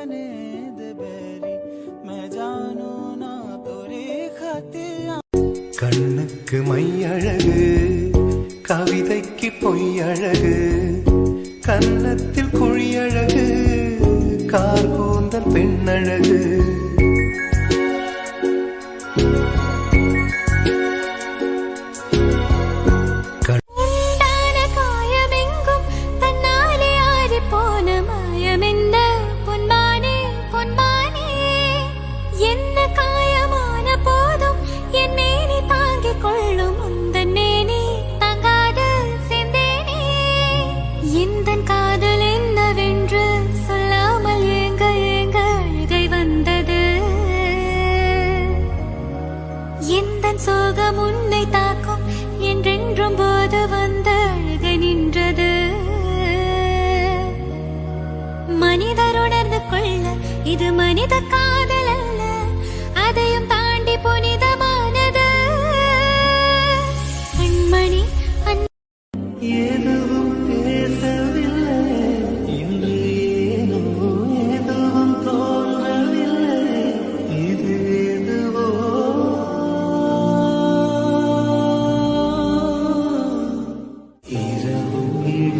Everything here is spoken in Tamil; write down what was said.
জানে দেবেরি মে জানো না তোরে খাতিয়া கண்ணுக்கு மையழகு கவிதைக்கு பொய்யழகு கன்னத்தில் குழியழகு கார் பெண்ணழகு கொள்ளும் உந்தன் மேனி செந்தேனே. எந்தன் காதல் என்னவென்று சொல்லாமல் ஏங்க ஏங்க அழுகை வந்தது. எந்தன் சோகம் உன்னை தாக்கும் என்றென்றும் போது வந்து அழுக நின்றது. மனிதர் உணர்ந்து கொள்ள இது மனித காதல்.